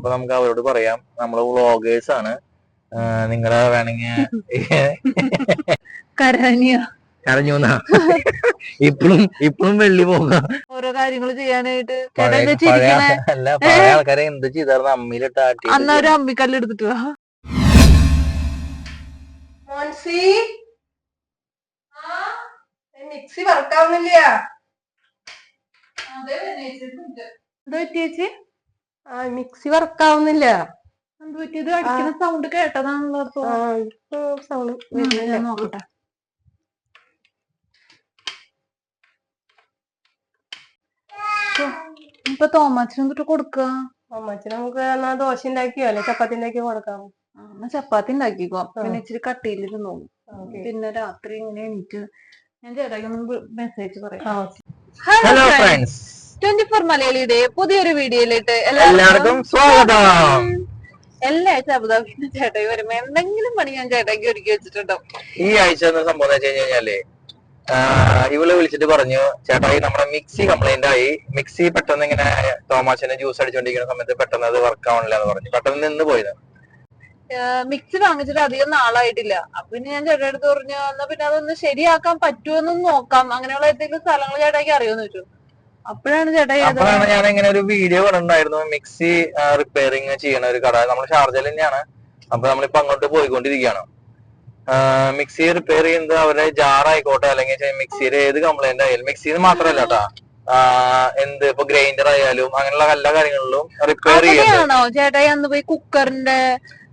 അപ്പൊ നമുക്ക് അവരോട് പറയാം. നമ്മൾ വ്ളോഗേഴ്സ് ആണ്. നിങ്ങളെ വേണമെങ്കിൽ കരഞ്ഞോ? കരഞ്ഞു ഇപ്പഴും ഇപ്പഴും വെള്ളി പോകാം. ഓരോ കാര്യങ്ങൾ ചെയ്യാനായിട്ട് അല്ല പഴയ ആൾക്കാരെ എന്ത് ചെയ്തായിരുന്നു അമ്മിയിലിട്ട് ആട്ടി അന്ന് ഒരു അമ്മിക്കല്ല് എടുത്തിട്ട് മോൻസി? മിക്സി വർക്കാവുന്നില്ല. അതെ ചേച്ചി? മിക്സി വർക്കാവുന്നില്ല. ആവുന്നില്ല പറ്റിയത് അടിക്കുന്ന സൗണ്ട് കേട്ടതാണല്ലോ സൗണ്ട് നോക്കട്ടെ. ഇപ്പൊ തോമാച്ചിനും തൊട്ട് കൊടുക്കുക തോമാച്ചിന് നമുക്ക് എന്നാ ദോശ ഉണ്ടാക്കിയോ? അല്ലെ ചപ്പാത്തി ഉണ്ടാക്കിയോ കൊടുക്കാം? എന്നാ ചപ്പാത്തി ഉണ്ടാക്കിക്കോ. പിന്നെ ഇച്ചിരി കട്ടിയിലിരുന്നു. പിന്നെ രാത്രി ഇങ്ങനെ എണീറ്റ് ഞാൻ ചേട്ടായിക്കൊന്ന് മെസ്സേജ് പറയാം. ഹലോ ഫ്രണ്ട്സ് ട്വന്റി ഫോർ മലയാളിയുടെ പുതിയൊരു വീഡിയോയിലേട്ട് എല്ലാവർക്കും സ്വാഗതം. എല്ലാ ആഴ്ച അബുദാബിന്ന് ചേട്ടായി വരുമ്പോ എന്തെങ്കിലും പണി ഞാൻ ചേട്ടായിക്ക് ഒരുക്കി വെച്ചിട്ടുണ്ടോ? ഈ ആഴ്ച എന്ന സംഭവം എന്ന് വെച്ച് കഴിഞ്ഞ് കഴിഞ്ഞാൽ ഇവൾ വിളിച്ചിട്ട് പറഞ്ഞു ചേട്ടായി നമ്മുടെ മിക്സി കംപ്ലൈന്റ് ആയി. മിക്സി പെട്ടെന്ന് ഇങ്ങനെ തോമാച്ചനെ ജ്യൂസ് അടിച്ചോണ്ടിരിക്കുന്ന സമയത്ത് പെട്ടെന്ന് അത് വർക്ക് ആവണില്ല എന്ന് പറഞ്ഞു. പെട്ടെന്ന് നിന്ന് പോയത്. മിക്സി വാങ്ങിച്ചിട്ട് അധികം നാളായിട്ടില്ല. അപ്പൊ പിന്നെ ഞാൻ ചേട്ടായി അടുത്ത് പറഞ്ഞു എന്നാ പിന്നെ അതൊന്ന് ശരിയാക്കാൻ പറ്റുമെന്ന് നോക്കാം. അങ്ങനെയുള്ള എന്തെങ്കിലും സ്ഥലങ്ങൾ ചേട്ടായിക്ക് അറിയുമെന്ന് ചോദിച്ചു. അപ്പോഴാണ് ഞാൻ ഇങ്ങനെ ഒരു വീഡിയോ കണ്ടിട്ടുണ്ടായിരുന്നു മിക്സി റിപ്പയറിങ് ചെയ്യണ ഒരു കട. നമ്മൾ ഷാർജയിൽ തന്നെയാണ്. അപ്പൊ നമ്മളിപ്പോ അങ്ങോട്ട് പോയിക്കൊണ്ടിരിക്കുകയാണ്. മിക്സി റിപ്പയർ ചെയ്യുന്നത് അവരുടെ ജാർ ആയിക്കോട്ടെ അല്ലെങ്കിൽ മിക്സിയുടെ ഏത് കംപ്ലൈന്റ് ആയാലും. മിക്സിന്ന് മാത്രമല്ല കേട്ടാ എന്ത് ഇപ്പൊ ഗ്രൈൻഡർ ആയാലും അങ്ങനെയുള്ള എല്ലാ കാര്യങ്ങളിലും റിപ്പയർ പോയി കുക്കറിന്റെ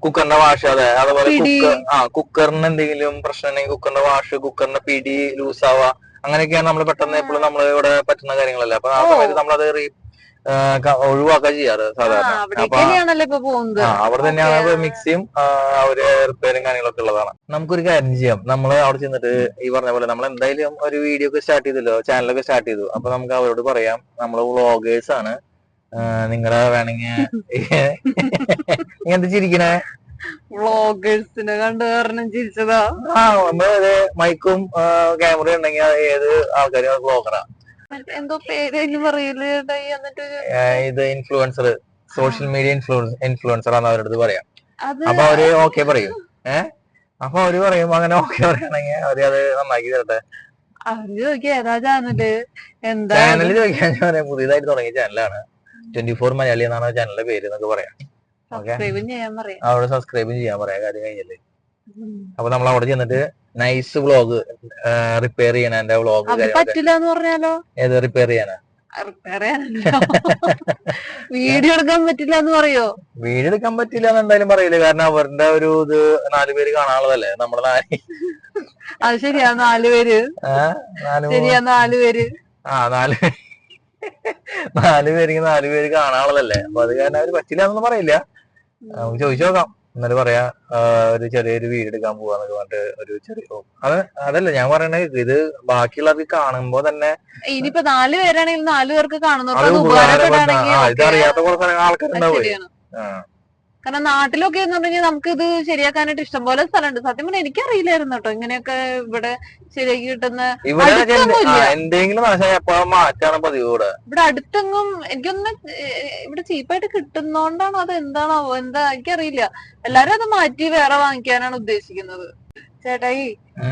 കുക്കറിന്റെ വാഷ് അതെ. അതുപോലെ കുക്കർ ആ കുക്കറിന് എന്തെങ്കിലും പ്രശ്നം ഉണ്ടെങ്കിൽ കുക്കറിന്റെ വാഷ് കുക്കറിന്റെ പിടി ലൂസ് ആവുക അങ്ങനെയൊക്കെയാണ് നമ്മൾ പെട്ടെന്ന് എപ്പോഴും നമ്മൾ ഇവിടെ പറ്റുന്ന കാര്യങ്ങളല്ല. അപ്പൊ ആ സമയത്ത് നമ്മളത് റീ ഒഴിവാക്കുക ചെയ്യാറ് സാധാരണ. അപ്പൊ അവിടെ തന്നെയാണ് മിക്സിയും അവർ റിപ്പയറും കാര്യങ്ങളൊക്കെ ഉള്ളതാണ്. നമുക്കൊരു കാര്യം ചെയ്യാം. നമ്മൾ അവിടെ ചെന്നിട്ട് ഈ പറഞ്ഞ പോലെ നമ്മൾ എന്തായാലും ഒരു വീഡിയോ ഒക്കെ സ്റ്റാർട്ട് ചെയ്തല്ലോ ചാനലൊക്കെ സ്റ്റാർട്ട് ചെയ്തു. അപ്പൊ നമുക്ക് അവരോട് പറയാം. നമ്മൾ വ്ളോഗേഴ്സ് ആണ്. നിങ്ങളെ വേണമെങ്കിൽ ഇങ്ങനത്തെ ചിരിക്കണേ? വ്ളോഗേഴ്സിനെ കണ്ട് കാരണം ചിരിച്ചതാ. ആ നമ്മൾ മൈക്കും ക്യാമറയും ഉണ്ടെങ്കിൽ ഏത് ആൾക്കാരും വ്ളോഗറാ എന്തോ പേര് പറയില്ല ഇത് influencer social media influence influencer ആണ് അവരുടെ അടുത്ത് പറയാം. അപ്പൊ അവർ ഓക്കെ പറയും. ഏഹ് അപ്പൊ അവർ പറയും അങ്ങനെ ഓക്കെ പറയണെങ്കിൽ അവർ അത് നന്നാക്കി തരട്ടെ. അവർ ചോദിക്കുക ഏതാ ചാനൽ എന്താ ചാനൽ ചോദിക്കാൻ പുതിയതായിട്ട് തുടങ്ങിയ ചാനലാണ് ട്വന്റി ഫോർ മലയാളി എന്നാണ് ചാനലിന്റെ പേര് എന്നൊക്കെ പറയാം. ചെയ്യാൻ അവിടെ സബ്സ്ക്രൈബും ചെയ്യാൻ പറയാം. കാര്യം കഴിഞ്ഞല്ലേ? അപ്പൊ നമ്മൾ അവിടെ ചെന്നിട്ട് നൈസ് വ്ളോഗ് റിപ്പയർ ചെയ്യണ വ്ളോഗ് അത് കാര്യങ്ങളൊക്കെ. പറ്റില്ല എന്ന് പറഞ്ഞാലോ? ഏത് റിപ്പയർ ചെയ്യാനാ? വീഡിയോ എടുക്കാൻ പറ്റില്ല എന്ന് പറയോ? വീഡിയോ എടുക്കാൻ പറ്റില്ല എന്ന് എന്തായാലും പറയില്ല. കാരണം അവരുടെ ഒരു ഇത് നാല് പേര് കാണാനുള്ളതല്ലേ. നമ്മുടെ നാല് അത് ശരിയാ നാല് പേര്. നാല് ശരിയാ നാല് പേര്. ആ നാല് നാല് പേര് നാല് പേര് കാണാനുള്ളതല്ലേ. അപ്പൊ അത് കാരണം അവർ പറ്റില്ല എന്നൊന്നും പറയില്ല. നമുക്ക് ചോദിച്ചു നോക്കാം എന്നാലും പറയാ ഒരു ചെറിയൊരു വീട് എടുക്കാൻ പോവാന്നൊക്കെ പറഞ്ഞിട്ട് ഒരു ചെറിയ അത് അതല്ല ഞാൻ പറയണ ഇത് ബാക്കിയുള്ളവർക്ക് കാണുമ്പോ തന്നെ ഇനിയിപ്പോ നാല് പേരാണെങ്കിൽ നാല് പേർക്ക് കാണുന്നു അത് അത് ഉപകാരപ്പെട്ട ഉപകാരപ്പെടാണെങ്കിൽ ആ ഓക്കേ. ഇതറിയാത്ത കുറെ ആൾക്കാരുണ്ടാവും. ആ. കാരണം നാട്ടിലൊക്കെ എന്ന് പറഞ്ഞാൽ നമുക്ക് ഇത് ശരിയാക്കാനായിട്ട് ഇഷ്ടംപോലെ സ്ഥലമുണ്ട്. സത്യം പറഞ്ഞാൽ എനിക്കറിയില്ലായിരുന്നു കേട്ടോ ഇങ്ങനെയൊക്കെ ഇവിടെ ശരിയാക്കി കിട്ടുന്ന എന്തെങ്കിലും മാറ്റാണ് പതിവ് ഇവിടെ ഇവിടെ അടുത്തെങ്ങും എനിക്കൊന്ന് ഇവിടെ ചീപ്പായിട്ട് കിട്ടുന്നോണ്ടാണോ അത് എന്താണോ എന്താ എനിക്കറിയില്ല. എല്ലാരും അത് മാറ്റി വേറെ വാങ്ങിക്കാനാണ് ഉദ്ദേശിക്കുന്നത്. ചേട്ടായി.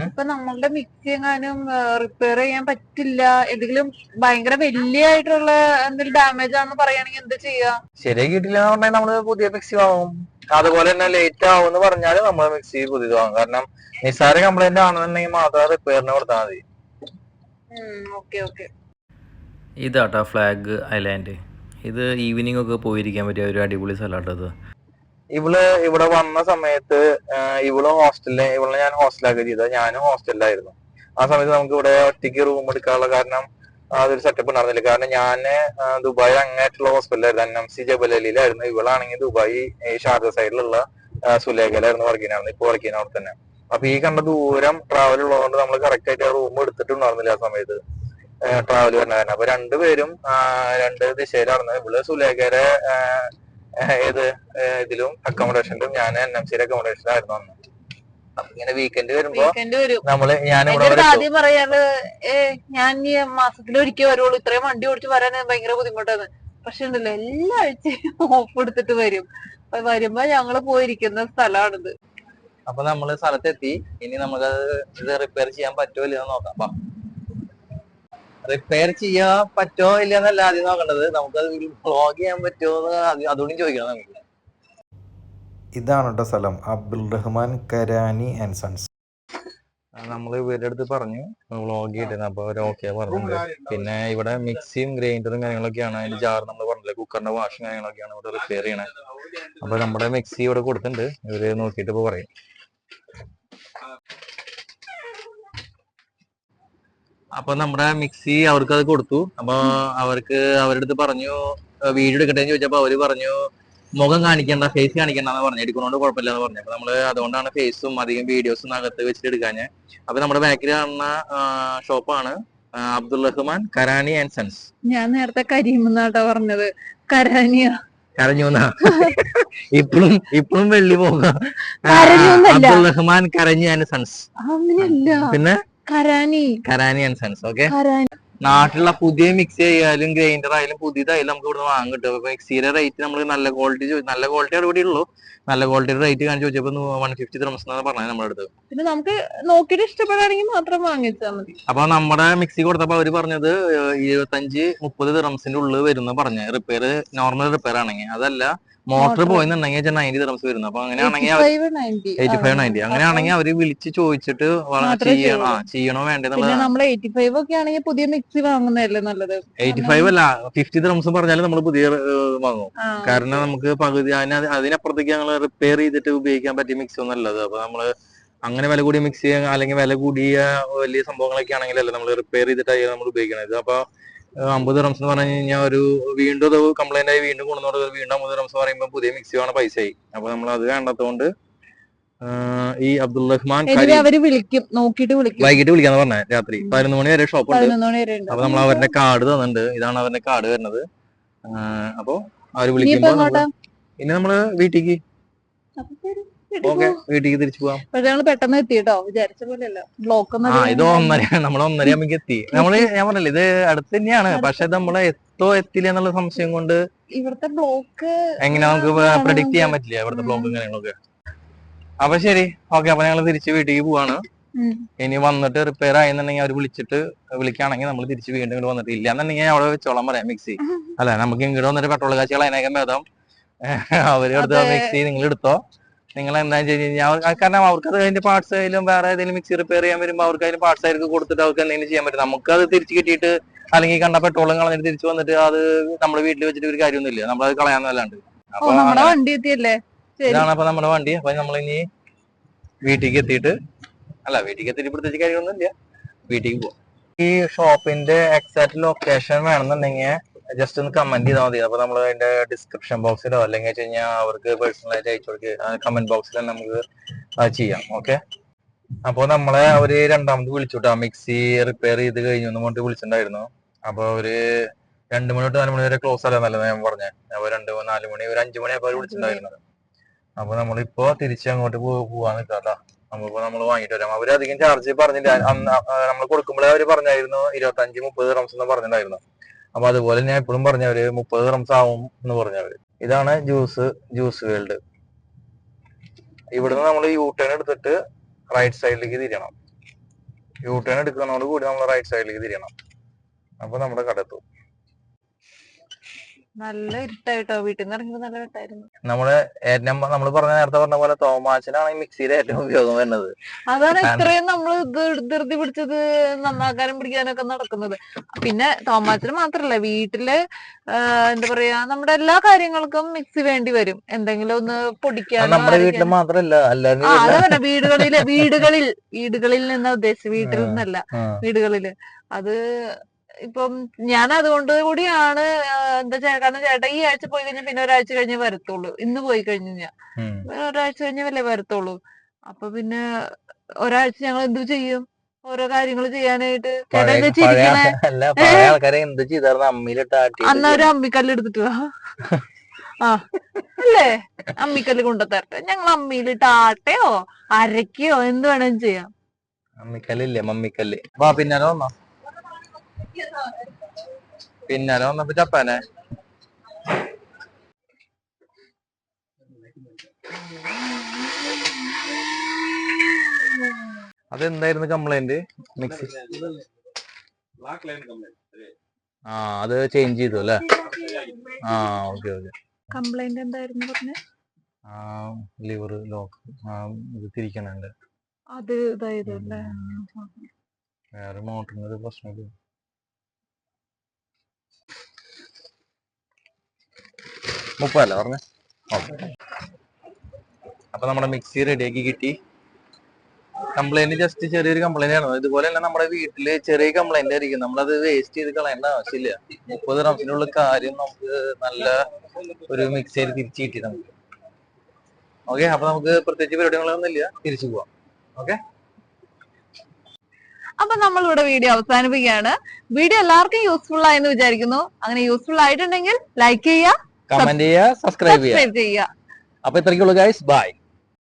ഇപ്പൊ നമ്മളുടെ മിക്സി എങ്ങാനും റിപ്പയർ ചെയ്യാൻ പറ്റില്ല. എന്തെങ്കിലും ഭയങ്കര വലിയ ആയിട്ടുള്ള എന്തെങ്കിലും ഡാമേജ് ആണെന്ന് പറയുകയാണെങ്കിൽ എന്ത് ചെയ്യാ? ശരിയായി കിട്ടില്ല എന്ന് പറഞ്ഞാൽ നമ്മൾ പുതിയ മിക്സി വാങ്ങും. അതുപോലെ തന്നെ ലേറ്റ് ആവും എന്ന് പറഞ്ഞാൽ നമ്മൾ മിക്സി പുതിയത് വാങ്ങും. കാരണം നിസ്സാര കംപ്ലൈന്റ് ആണെന്നുണ്ടെങ്കിൽ മാത്രം റിപ്പയറിന് കൊടുത്താൽ മതി. ഓക്കെ ഓക്കെ ഇതാട്ടോ ഫ്ലാഗ് ഐലാൻഡ് ഇത് ഈവനിങ് ഒക്കെ പോയിരിക്കാൻ പറ്റിയ ഒരു അടിപൊളി സ്ഥലമാട്ടോ ഇത്. ഇവൾ ഇവിടെ വന്ന സമയത്ത് ഇവൾ ഹോസ്റ്റലിൽ ഇവളെ ഞാൻ ഹോസ്റ്റലാക്കി ചെയ്തത്. ഞാനും ഹോസ്റ്റലിലായിരുന്നു ആ സമയത്ത് നമുക്ക് ഇവിടെ ഒറ്റയ്ക്ക് റൂം എടുക്കാനുള്ള കാരണം അതൊരു സെറ്റപ്പ് ഉണ്ടായിരുന്നില്ല. കാരണം ഞാൻ ദുബായ് അങ്ങനെയായിട്ടുള്ള ഹോസ്പിറ്റലായിരുന്നു എൻ എം സി ജബലലിയിലായിരുന്നു ഇവളാണെങ്കിൽ ദുബായ് ഈ ഷാർജ സൈഡിലുള്ള സുലേഖയിലായിരുന്നു വർക്ക് ചെയ്യുന്നത്. ഇപ്പൊ വർക്ക് ചെയ്യുന്ന അവിടെ തന്നെ അപ്പൊ ഈ കണ്ട ദൂരം ട്രാവൽ ഉള്ളതുകൊണ്ട് നമ്മൾ കറക്റ്റ് ആയിട്ട് റൂം എടുത്തിട്ടുണ്ടായിരുന്നില്ല ആ സമയത്ത്. ട്രാവൽ വരുന്ന കാരണം. അപ്പൊ രണ്ടുപേരും രണ്ട് ദിശയിലായിരുന്നു. ഇവൾ ആഹ് ഏത് ഇതിലും അക്കോമഡേഷനിലും ഞാൻ എൻ എം സിയുടെ അക്കോമഡേഷനിലായിരുന്നു അന്ന്. ഇങ്ങനെ വീക്കെൻഡ് വരുമ്പോ നമ്മൾ ഞാൻ. ആദ്യം പറയാറ് ഞാൻ ഈ മാസത്തിൽ ഒരിക്കൽ വരുള്ളൂ. ഇത്രയും വണ്ടി ഓടിച്ച് വരാൻ ഭയങ്കര ബുദ്ധിമുട്ടാണ്. പക്ഷെ ഉണ്ടല്ലോ എല്ലാ ആഴ്ചയും ഓഫ് എടുത്തിട്ട് വരും. അപ്പൊ വരുമ്പോ ഞങ്ങൾ പോയിരിക്കുന്ന സ്ഥലമാണിത് അപ്പൊ നമ്മൾ സ്ഥലത്തെത്തി. ഇനി നമുക്ക് ഇത് റിപ്പയർ ചെയ്യാൻ പറ്റുമോ ഇല്ലയോ എന്ന് നോക്കാം റിപ്പയർ ചെയ്യാൻ പറ്റുമോ ഇല്ലയെന്നല്ല ആദ്യം നോക്കേണ്ടത്. നമുക്കത് വ്ളോഗ് ചെയ്യാൻ പറ്റുമോ എന്ന് അതുകൊണ്ടും ചോദിക്കണം നമുക്ക്. ഇതാണ് കേട്ടോ സ്ഥലം. അബ്ദുൾ റഹ്മാൻ കരാനി ആൻഡ് സൺസ് നമ്മൾ ഇവരുടെ അടുത്ത് പറഞ്ഞു. വ്ളോഗ് ചെയ്തിരുന്നു. അപ്പൊ അവർ ഓക്കെ പറഞ്ഞിട്ടുണ്ട് പിന്നെ ഇവിടെ മിക്സിയും ഗ്രൈൻഡറും കാര്യങ്ങളൊക്കെയാണ്. അതിന്റെ ജാർ നമ്മൾ പറഞ്ഞില്ലേ? കുക്കറിന്റെ വാഷും കാര്യങ്ങളൊക്കെയാണ് ഇവിടെ റിപ്പയർ ചെയ്യണേ. അപ്പൊ നമ്മുടെ മിക്സി ഇവിടെ കൊടുത്തിട്ടുണ്ട്. ഇവർ നോക്കിയിട്ട് ഇപ്പൊ പറയും. അപ്പൊ നമ്മുടെ മിക്സി അവർക്ക് അത് കൊടുത്തു. അപ്പൊ അവർക്ക് അവരുടെ അടുത്ത് പറഞ്ഞു വീഡിയോ എടുക്കട്ടെ എന്ന് ചോദിച്ചപ്പോ അവർ പറഞ്ഞു മുഖം കാണിക്കണ്ട ഫേസ് കാണിക്കണ്ട എന്ന് പറഞ്ഞു. എടുക്കുന്നോണ്ട് കുഴപ്പമില്ല എന്ന് പറഞ്ഞു. അപ്പൊ നമ്മൾ അതുകൊണ്ടാണ് ഫേസും അധികം വീഡിയോസും അകത്ത് വെച്ചിട്ട് എടുക്കാഞ്ഞ്. അപ്പൊ നമ്മുടെ ബാക്കിൽ കാണുന്ന ഷോപ്പാണ് അബ്ദുൾ റഹ്മാൻ കരാനി ആൻഡ് സൺസ്. ഞാൻ നേരത്തെ കരീമെന്നാട്ടോ പറഞ്ഞത്. കരാനിയ. കരഞ്ഞു ഇപ്പഴും ഇപ്പഴും വെള്ളി പോകാം. അബ്ദുൾ റഹ്മാൻ കരഞ്ഞു ആൻഡ് സൺസ്. പിന്നെ? Karani. Karani and sons okay നാട്ടിലുള്ള പുതിയ മിക്സി ആയാലും ഗ്രൈൻഡർ ആയാലും പുതിയതായാലും നമുക്ക് ഇവിടെ വാങ്ങാൻ കിട്ടും. അപ്പൊ മിക്സിയുടെ റേറ്റ് നമ്മൾ നല്ല ക്വാളിറ്റി നല്ല ക്വാളിറ്റി അവിടെ ഉള്ളൂ നല്ല ക്വാളിറ്റിയുടെ റേറ്റ് കാണിച്ചു ചോദിച്ചപ്പോ വൺ ഫിഫ്റ്റി ത്രംസ് എന്നാണ് പറഞ്ഞത് നമ്മുടെ അടുത്ത്. പിന്നെ നമുക്ക് നോക്കിയിട്ട് ഇഷ്ടപ്പെടുകയാണെങ്കിൽ മാത്രം വാങ്ങിച്ചാൽ മതി. അപ്പൊ നമ്മുടെ മിക്സി കൊടുത്തപ്പോ അവർ പറഞ്ഞത് ഇരുപത്തഞ്ച് മുപ്പത് ത്രംസിന്റെ ഉള്ളിൽ വരുന്ന പറഞ്ഞ. റിപ്പയർ നോർമൽ റിപ്പയർ ആണെങ്കിൽ. അതല്ല മോട്ടർ പോയിന്നുണ്ടെങ്കിൽ നയന്റി ദിറംസ് വരുന്നു. അപ്പൊ അങ്ങനെയാണെങ്കിൽ അവർ 85, 90. Eighty five. നയന്റി അങ്ങനെയാണെങ്കിൽ അവർ വിളിച്ച് ചോദിച്ചിട്ട് ചെയ്യണോ. ചെയ്യണോ വേണ്ടത് നമ്മൾ എയ്റ്റി ഫൈവ് ഒക്കെ ആണെങ്കിൽ പുതിയ മിക്സി വാങ്ങുന്നതല്ലേ നല്ലത്? എയ്റ്റി ഫൈവ് അല്ല ഫിഫ്റ്റി ദിറംസ് പറഞ്ഞാലും നമ്മൾ പുതിയ വാങ്ങും. കാരണം നമുക്ക് പകുതി അതിന് അതിനപ്പുറത്തേക്ക് ഞങ്ങൾ റിപ്പയർ ചെയ്തിട്ട് ഉപയോഗിക്കാൻ പറ്റിയ മിക്സി ഒന്നും അല്ലത്. അപ്പൊ നമ്മൾ അങ്ങനെ വില കൂടിയ മിക്സി അല്ലെങ്കിൽ വില കൂടിയ വലിയ സംഭവങ്ങളൊക്കെ ആണെങ്കിലല്ല നമ്മൾ റിപ്പയർ ചെയ്തിട്ടാണ് നമ്മൾ ഉപയോഗിക്കണത്. അപ്പൊ അമ്പത് റംസ് എന്ന് പറഞ്ഞു കഴിഞ്ഞാൽ ഒരു വീണ്ടും അത് കംപ്ലൈന്റ് ആയി വീണ്ടും കൊണ്ടുവന്നത് വീണ്ടും അമ്പത് റംസ് പറയുമ്പോൾ പുതിയ മിക്സി വേണം ആയി അപ്പൊ നമ്മൾ അത് വേണ്ടാത്തതുകൊണ്ട് ഈ അബ്ദുൾ റഹ്മാൻ അവർ വിളിക്കും. നോക്കിട്ട് വിളിക്കും. വൈകിട്ട് വിളിക്കാന്ന് പറഞ്ഞ രാത്രി. പതിനൊന്ന് മണി വരെ ഷോപ്പ് ഉണ്ട്. അപ്പൊ നമ്മൾ അവരുടെ കാർഡ് തന്നിട്ടുണ്ട്. ഇതാണ് അവരുടെ കാർഡ് വരുന്നത്. അപ്പോ അവർ വിളിക്കുമ്പോ പിന്നെ നമ്മൾ വീട്ടിക്ക്. ഓക്കെ. തിരിച്ചു പോവാം. പക്ഷെ ഞങ്ങൾ പെട്ടെന്ന് എത്തിട്ടോ വിചാരിച്ച പോലെയല്ല. ബ്ലോക്ക് ആ ഇത്. ഒന്നര നമ്മൾ ഒന്നര ആകുമ്പോ എത്തി. നമ്മൾ ഞാൻ പറഞ്ഞില്ല ഇത് അടുത്ത് തന്നെയാണ്. പക്ഷെ നമ്മളെ എത്തോ എത്തില്ല എന്നുള്ള സംശയം കൊണ്ട് ഇവിടുത്തെ ബ്ലോക്ക് എങ്ങനെ നമുക്ക് പ്രഡിക്ട് ചെയ്യാൻ പറ്റില്ല ഇവിടുത്തെ. ബ്ലോക്കും കാര്യങ്ങളൊക്കെ. അപ്പൊ ശരി ഓക്കെ അപ്പൊ ഞങ്ങൾ തിരിച്ച് വീട്ടിലേക്ക് പോവാണ്. ഇനി വന്നിട്ട് റിപ്പയർ ആയെന്നുണ്ടെങ്കിൽ അവർ വിളിച്ചിട്ട് വിളിക്കുകയാണെങ്കിൽ നമ്മൾ തിരിച്ച് വീണ്ടും ഇങ്ങോട്ട് വന്നിട്ട് ഇല്ല എന്നുണ്ടെങ്കിൽ അവിടെ വെച്ചോളാം പറയാം മിക്സി. അല്ല നമുക്ക് ഇങ്ങോട്ട് വന്നിട്ട് പെട്രോൾ കാശികൾ അതിനേക്കാൻ ഭേദം അവർ എടുത്ത മിക്സി നിങ്ങൾ എടുത്തോ. നിങ്ങൾ എന്താ വെച്ച് കഴിഞ്ഞാൽ കാരണം അവർക്ക് അത് അതിന്റെ പാർട്സ് ആയാലും വേറെ ഏതെങ്കിലും മിക്സി റിപ്പയർ ചെയ്യാൻ വരുമ്പോൾ അവർക്ക് അതിന് പാർട്സ് ആയിരിക്കും കൊടുത്തിട്ട് അവർക്ക് എന്തെങ്കിലും ചെയ്യാൻ പറ്റും. നമുക്ക് അത് തിരിച്ചു കിട്ടിയിട്ട് അല്ലെങ്കിൽ കണ്ട പെട്രോളും കളഞ്ഞിട്ട് തിരിച്ചു വന്നിട്ട് അത് നമ്മുടെ വീട്ടിൽ വെച്ചിട്ട് ഒരു കാര്യമൊന്നുമില്ല. നമ്മളത് കളയാന്നല്ലാണ്ട് ഓ അപ്പൊ നമ്മുടെ വണ്ടി എത്തിയല്ലേ? ഇതാണ് അപ്പൊ നമ്മുടെ വണ്ടി. അപ്പൊ നമ്മൾ ഇനി വീട്ടിലേക്ക് എത്തിയിട്ട് അല്ല വീട്ടിലേക്ക് എത്തിയിട്ട് പ്രത്യേകിച്ച് കാര്യമൊന്നുമില്ല വീട്ടിലേക്ക് പോവാം. ഈ ഷോപ്പിന്റെ എക്സാക്ട് ലൊക്കേഷൻ വേണമെന്നുണ്ടെങ്കിൽ ജസ്റ്റ് ഒന്ന് കമന്റ് ചെയ്താൽ മതി. അപ്പൊ നമ്മൾ അതിന്റെ ഡിസ്ക്രിപ്ഷൻ ബോക്സിലോ അല്ലെങ്കിൽ കഴിഞ്ഞാൽ അവർക്ക് പേഴ്സണൽ ആയിട്ട് അയച്ചു കൊടുക്കുക കമന്റ് ബോക്സിൽ നമുക്ക് ചെയ്യാം. ഓക്കെ അപ്പൊ നമ്മളെ അവർ രണ്ടാമത് വിളിച്ചുട്ടാ മിക്സി റിപ്പയർ ചെയ്ത് കഴിഞ്ഞു എന്ന് പറഞ്ഞിട്ട് വിളിച്ചിട്ടുണ്ടായിരുന്നു. അപ്പൊ അവർ രണ്ട് മണി തൊട്ട് നാല് മണി വരെ ക്ലോസ് അല്ല നല്ലത് ഞാൻ പറഞ്ഞേ. അപ്പൊ രണ്ട് നാല് മണി ഒരു അഞ്ചു മണി അപ്പൊ അവർ വിളിച്ചിട്ടുണ്ടായിരുന്നത് അപ്പൊ നമ്മളിപ്പോ തിരിച്ച് അങ്ങോട്ട് പോവാൻ നിൽക്കാട്ടാ നമ്മളിപ്പോ നമ്മൾ വാങ്ങിട്ട് വരാം. അവർ അധികം ചാർജ് പറഞ്ഞില്ല നമ്മൾ കൊടുക്കുമ്പോഴേ അവർ പറഞ്ഞായിരുന്നു. ഇരുപത്തി അഞ്ച് മുപ്പത് റംസ് എന്ന് പറഞ്ഞിട്ടുണ്ടായിരുന്നു. അപ്പൊ അതുപോലെ ഞാൻ എപ്പോഴും പറഞ്ഞവര് മുപ്പത് റംസ് ആവും എന്ന് പറഞ്ഞവര്. ഇതാണ് ജ്യൂസ് ജ്യൂസ് വേൾഡ് ഇവിടുന്ന് നമ്മൾ യൂ ടേൺ എടുത്തിട്ട് റൈറ്റ് സൈഡിലേക്ക് തിരിയണം. യൂ ടേൺ എടുക്കുന്നതോട് കൂടി നമ്മൾ റൈറ്റ് സൈഡിലേക്ക് തിരിയണം. അപ്പൊ നമ്മുടെ കട എത്തും. നല്ല ഇരുട്ടായിട്ടോ. വീട്ടിൽ നിന്ന് ഇറങ്ങിയപ്പോ നല്ല ഇരുട്ടായിരുന്നു. നമ്മുടെ നമ്മൾ പറഞ്ഞ നേരത്തെ പറഞ്ഞ പോലെ തോമാച്ചനാണ് ഈ മിക്സിയുടെ ഏറ്റവും ഉപയോഗം വരുന്നത്. അതാണ് ഇത്രയും നമ്മൾ ധൃതി പിടിച്ചത് നന്നാക്കാനും പിടിക്കാനൊക്കെ നടക്കുന്നത്. പിന്നെ തോമാച്ചന് മാത്രല്ല വീട്ടിൽ എന്താ പറയാ നമ്മുടെ എല്ലാ കാര്യങ്ങൾക്കും മിക്സി വേണ്ടി വരും. എന്തെങ്കിലും ഒന്ന് പൊടിക്കാൻ നമ്മുടെ വീട്ടിൽ. മാത്രല്ല പറഞ്ഞ വീടുകളിൽ വീടുകളിൽ വീടുകളിൽ നിന്ന് ഉദ്ദേശിച്ചത് വീട്ടിൽ നിന്നല്ല വീടുകളിൽ. അത് ഇപ്പം ഞാൻ അതുകൊണ്ട് കൂടിയാണ് എന്താ ചെയ്യാ കാരണം ചേട്ടാ ഈ ആഴ്ച പോയി കഴിഞ്ഞാൽ പിന്നെ ഒരാഴ്ച കഴിഞ്ഞേ വരത്തുള്ളൂ. ഇന്ന് പോയി കഴിഞ്ഞു ഞാൻ ഒരാഴ്ച കഴിഞ്ഞല്ലേ വരത്തുള്ളൂ. അപ്പൊ പിന്നെ ഒരാഴ്ച ഞങ്ങൾ എന്തു ചെയ്യും? ഓരോ കാര്യങ്ങൾ ചെയ്യാനായിട്ട് ആൾക്കാരെ എന്ത് ചെയ്തായിരുന്നു അമ്മിയിലിട്ട് ആട്ടി അന്ന് ഒരു അമ്മിക്കല്ല് എടുത്തിട്ട് ആ അല്ലേ? അമ്മിക്കല്ല് കൊണ്ടുത്തരട്ടെ. ഞങ്ങൾ അമ്മിയിലിട്ട് ആട്ടയോ അരക്കയോ എന്ത് വേണേലും ചെയ്യാം. അമ്മിക്കല്ലില്ലേ മമ്മിക്കല്ല്. വാ പിന്നാലെ വന്നോ. പിന്നാലെ വന്നപ്പോ ജപ്പാനെ. അതെന്തായിരുന്നു കംപ്ലൈന്റ് മിക്സി ആ അത് ചേഞ്ച് ചെയ്തു അല്ലേ? ആ ഓക്കെ ഓക്കെ കംപ്ലൈന്റ് എന്തായിരുന്നു പറഞ്ഞേ? ആ ലിവർ ലോക്ക് ആ ഇത് തിരിക്കണുണ്ട്. അത് ഇതായതല്ലേ? വേറെ മോട്ടറിന് ഒരു പ്രശ്നമില്ല. മുപ്പതല്ല പറഞ്ഞ. അപ്പൊ നമ്മുടെ മിക്സി റെഡിയാക്കി കിട്ടി. കംപ്ലൈന്റ് ജസ്റ്റ് ചെറിയൊരു കംപ്ലൈന്റ് ആണ് ഇതുപോലെ തന്നെ നമ്മുടെ വീട്ടിൽ ചെറിയ കംപ്ലൈന്റ് ആയിരിക്കും. നമ്മളത് വേസ്റ്റ് ചെയ്ത് കളയേണ്ട ആവശ്യമില്ല. മുപ്പത് റംസിനുള്ള കാര്യം നമുക്ക് നല്ല ഒരു മിക്സി ആയിട്ട് തിരിച്ചു കിട്ടി നമുക്ക്. ഓക്കെ അപ്പൊ നമുക്ക് പ്രത്യേകിച്ച് പരിപാടികളൊന്നും ഇല്ല. തിരിച്ചു പോവാം. ഓക്കെ? അപ്പൊ നമ്മൾ ഇവിടെ വീഡിയോ അവസാനിപ്പിക്കുകയാണ്. വീഡിയോ എല്ലാവർക്കും യൂസ്ഫുൾ ആയെന്ന് വിചാരിക്കുന്നു. അങ്ങനെ യൂസ്ഫുൾ ആയിട്ടുണ്ടെങ്കിൽ ലൈക്ക് ചെയ്യുക കമന്റ് ചെയ്യുക സബ്സ്ക്രൈബ് ചെയ്യുക അപ്പൊ ഇത്രയ്ക്കുള്ളൂ ഗൈസ് ബൈ